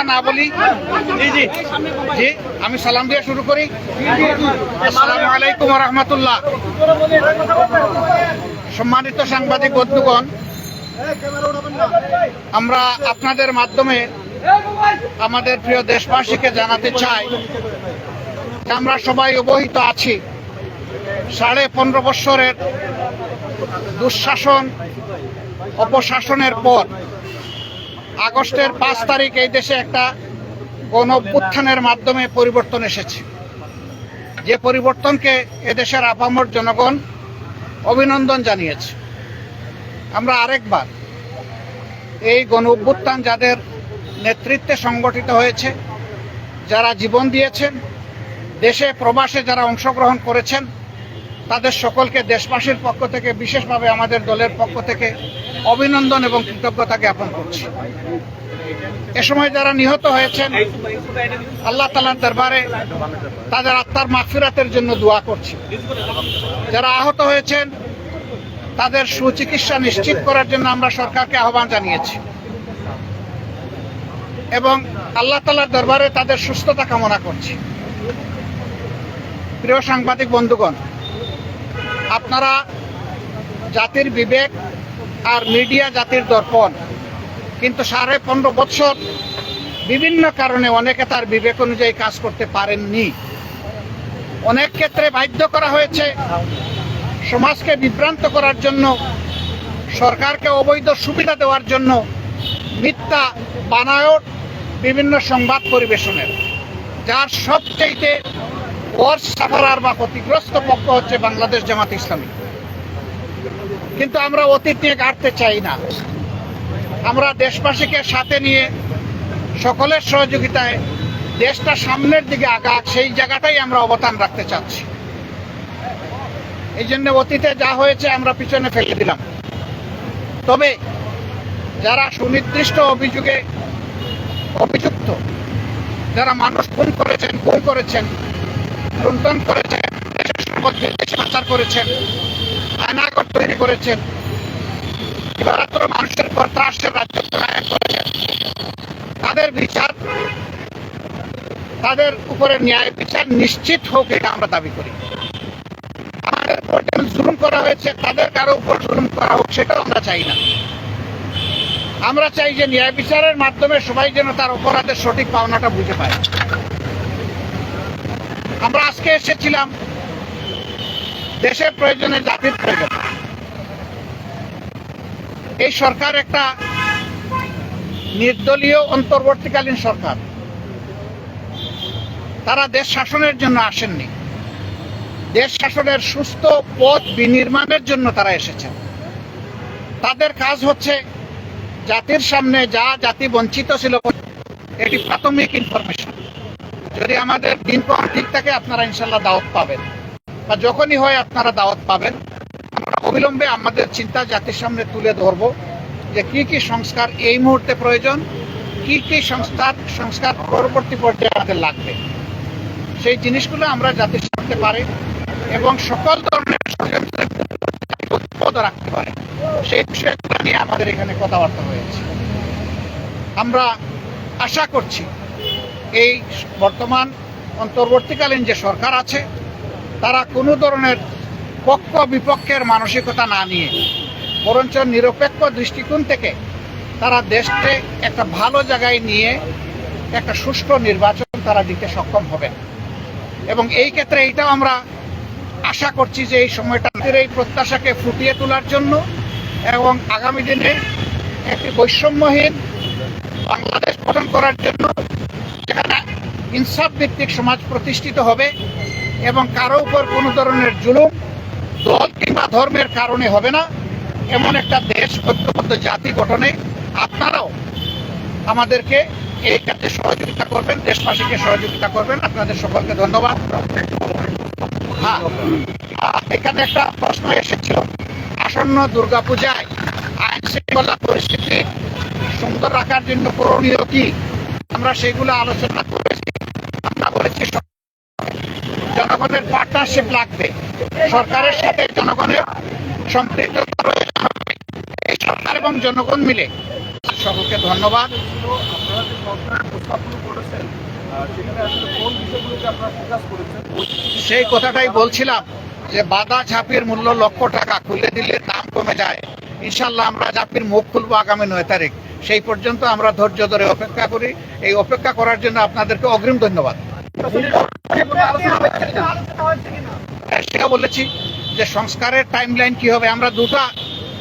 কথা না বলি, জি আমি সালাম দিয়ে শুরু করি। আসসালামু আলাইকুম রহমতুল্লাহ। সম্মানিত সাংবাদিক বন্ধুগণ, আমরা আপনাদের মাধ্যমে আমাদের প্রিয় দেশবাসীকে জানাতে চাই আমরা সবাই অবহিত আছি। সাড়ে পনেরো বৎসরের দুঃশাসন, অপশাসনের পর আগস্টের পাঁচ তারিখ এই দেশে একটা গণ মাধ্যমে পরিবর্তন এসেছে। যে পরিবর্তনকে এদেশের আপামর জনগণ অভিনন্দন জানিয়েছে। আমরা আরেকবার এই গণ অভ্যুত্থান যাদের নেতৃত্বে সংগঠিত হয়েছে, যারা জীবন দিয়েছেন, দেশে প্রবাসে যারা অংশগ্রহণ করেছেন তাদের সকলকে দেশবাসীর পক্ষ থেকে, বিশেষভাবে আমাদের দলের পক্ষ থেকে অভিনন্দন এবং কৃতজ্ঞতা জ্ঞাপন করছি। এ সময় যারা নিহত হয়েছেন, আল্লাহ তালার দরবারে তাদের আত্মার মাগফিরাতের জন্য দোয়া করছি। যারা আহত হয়েছেন, তাদের সুচিকিৎসা নিশ্চিত করার জন্য আমরা সরকারকে আহ্বান জানিয়েছি। এবং আল্লাহ তালার দরবারে তাদের সুস্থতা কামনা করছি। প্রিয় সাংবাদিক বন্ধুগণ আপনারা জাতির বিবেক আর মিডিয়া জাতির দর্পণ। কিন্তু সাড়ে পনেরো বছর বিভিন্ন কারণে অনেকে তার বিবেক অনুযায়ী কাজ করতে পারেননি। অনেক ক্ষেত্রে বাধ্য করা হয়েছে সমাজকে বিভ্রান্ত করার জন্য, সরকারকে অবৈধ সুবিধা দেওয়ার জন্য মিথ্যা বানায়ট বিভিন্ন সংবাদ পরিবেশনের। যার সবচাইতে ওয়ার্স সাফারার বা ক্ষতিগ্রস্ত পক্ষ হচ্ছে বাংলাদেশ জামাত ইসলামী। কিন্তু আমরা অতীত নিয়ে গাড়তে চাই না। আমরা দেশবাসীকে সাথে নিয়ে সকলের সহযোগিতায় দেশটা সামনের দিকে আগাক, সেই জায়গাটাই আমরা অবদান রাখতে চাচ্ছি। এই জন্য অতীতে যা হয়েছে আমরা পিছনে ফেলে দিলাম। তবে যারা সুনির্দিষ্ট অভিযোগে অভিযুক্ত, যারা মানুষ খুন করেছেন খুন করেছেন লুণ্ঠন করেছেন, দেশের সম্পদকে দেশে পাচার করেছেন আয়নাগর তৈরি করেছেন। দিবারাত্র মানুষের পর ত্রাসের রাজত্ব কায়েম করেছেন। তাদের বিচার, তাদের উপরে ন্যায় বিচার নিশ্চিত হোক, এটা আমরা দাবি করি। আমাদের যেমন জুলুম করা হয়েছে, তাদের কারও উপর জুলুম করা হোক, সেটাও আমরা চাই না। আমরা চাই যে ন্যায় বিচারের মাধ্যমে সবাই যেন তার অপরাধের সঠিক পাওনাটা বুঝে পায়। আমরা আজকে এসেছিলাম দেশের প্রয়োজনে জাতির প্রয়োজন। এই সরকার একটা নির্দলীয় অন্তর্বর্তীকালীন সরকার। তারা দেশ শাসনের জন্য আসেননি। দেশ শাসনের সুস্থ পথ বিনির্মাণের জন্য তারা এসেছেন। তাদের কাজ হচ্ছে জাতির সামনে যা জাতি বঞ্চিত ছিল, এটি প্রাথমিক ইনফরমেশন যদি আমাদের দিন পর ঠিক থাকে আপনারা ইনশাল্লাহ দাওয়াত পাবেন, বা যখনই হয় আপনারা দাওয়াত পাবেন, আমরা অবিলম্বে আমাদের চিন্তা জাতির সামনে তুলে ধরব যে কি কি সংস্কার এই মুহূর্তে প্রয়োজন, কি কি সংস্কার সংস্কার পরবর্তী পর্যায়ে আমাদের লাগবে। সেই জিনিসগুলো আমরা জাতির সামনে পারে এবং সকল ধরনের রাখতে পারে। সেই বিষয়গুলো নিয়ে আমাদের এখানে কথাবার্তা হয়েছে। আমরা আশা করছি এই বর্তমান অন্তর্বর্তীকালীন যে সরকার আছে, তারা কোনো ধরনের পক্ষ বিপক্ষের মানসিকতা না নিয়ে, বরঞ্চ নিরপেক্ষ দৃষ্টিকোণ থেকে তারা দেশকে একটা ভালো জায়গায় নিয়ে একটা সুষ্ঠু নির্বাচন তারা দিতে সক্ষম হবেন। এবং এই ক্ষেত্রে এইটাও আমরা আশা করছি যে এই সময়টা এই প্রত্যাশাকে ফুটিয়ে তোলার জন্য এবং আগামী দিনে একটি বৈষম্যহীন বাংলাদেশ গঠন করার জন্য যেখানে ইনসাফ ভিত্তিক সমাজ প্রতিষ্ঠিত হবে এবং কারও উপর কোনো ধরনের জুলুম, দল কিংবা ধর্মের কারণে হবে না। এমন একটা দেশ, ঐক্যবদ্ধ জাতি গঠনে আপনারাও আমাদেরকে এই কাজে সহযোগিতা করবেন, দেশবাসীকে সহযোগিতা করবেন। আপনাদের সকলকে ধন্যবাদ। হ্যাঁ এখানে একটা প্রশ্ন এসেছিল। আসন্ন দুর্গাপূজায় আইন শৃঙ্খলা পরিস্থিতি সুন্দর রাখার জন্য করণীয় কি? আমরা সেগুলো আলোচনা করেছি। আমরা বলেছি জনগণের পার্টনারশিপ লাগবে। সরকারের সাথে জনগণের সম্পৃক্ততা রয়েছে। এই সরকার এবং জনগণ মিলে। সকলকে ধন্যবাদ। সেই কথাটাই বলছিলাম যে বাদা ঝাঁপির মূল্য লক্ষ টাকা খুলে দিলে দাম কমে যায়। ইনশাল্লাহ আমরা ঝাঁপির মুখ খুলবো আগামী নয় তারিখ। সেই পর্যন্ত আমরা ধৈর্য ধরে অপেক্ষা করি। এই অপেক্ষা করার জন্য আপনাদেরকে অগ্রিম ধন্যবাদ। হ্যাঁ, সেটা বলেছি যে সংস্কারের টাইম লাইন কি হবে? আমরা দুটা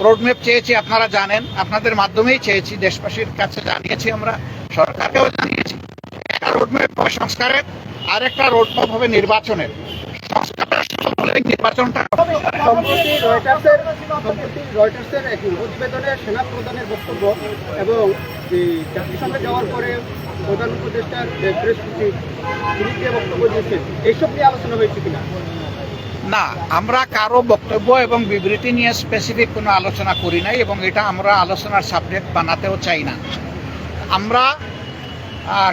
রোডম্যাপ চেয়েছি আপনারা জানেন। আপনাদের মাধ্যমেই চেয়েছি দেশবাসীর কাছে জানিয়েছি আমরা সরকারকেও জানিয়েছি। একটা রোডম্যাপ হবে সংস্কারের আর একটা রোডম্যাপ হবে নির্বাচনের। রয়টার্সের প্রতিবেদনে সেনা প্রধানের বক্তব্য এবং জাতিসংঘে যাওয়ার পরে প্রধান উপদেষ্টার তিনি যে বক্তব্য দিয়েছেন এইসব নিয়ে আলোচনা হয়েছে কিনা না, আমরা কারও বক্তব্য এবং বিবৃতি নিয়ে স্পেসিফিক কোনো আলোচনা করি নাই এবং এটা আমরা আলোচনার সাবজেক্ট বানাতেও চাই না। আমরা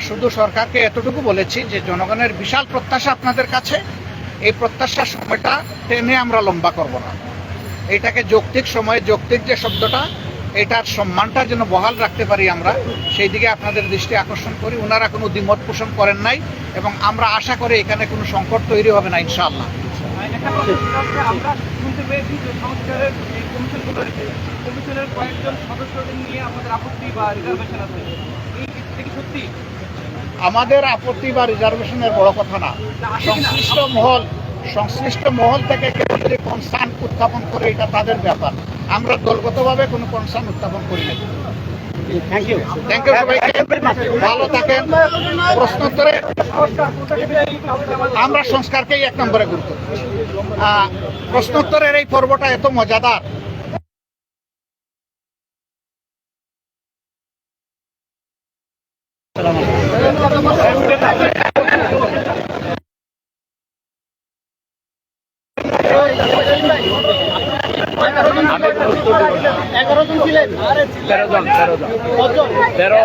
শুধু সরকারকে এতটুকু বলেছি যে জনগণের বিশাল প্রত্যাশা আপনাদের কাছে। এই প্রত্যাশার সময়টা টেনে আমরা লম্বা করব না। এটাকে যৌক্তিক সময়ে যৌক্তিক যে শব্দটা, এটার সম্মানটা যেন বহাল রাখতে পারি আমরা, সেই দিকে আপনাদের দৃষ্টি আকর্ষণ করি। ওনারা কোনো দ্বিমত পোষণ করেন নাই এবং আমরা আশা করি এখানে কোনো সংকট তৈরি হবে না, ইনশাআল্লাহ। কমিশনের কয়েকজন সদস্যদের নিয়ে আমাদের আপত্তি বা রিজার্ভেশন আছে। এই সত্যি আমাদের আপত্তি বা রিজার্ভেশনের বড় কথা না। সংশ্লিষ্ট মহল সংশ্লিষ্ট মহল থেকে কেউ যদি কনসার্ন উত্থাপন করে এটা তাদের ব্যাপার। আমরা দলগতভাবে কোনো কনসার্ন উত্থাপন করি না থ্যাংক ইউ থ্যাংক ইউ সবাইকে। ভালো থাকেন। প্রশ্নোত্তরে আমরা সংস্কারকেই এক নম্বরে গুরুত্ব প্রশ্নোত্তরের এই পর্বটা এত মজাদার তেরো জন তেরো জন তেরো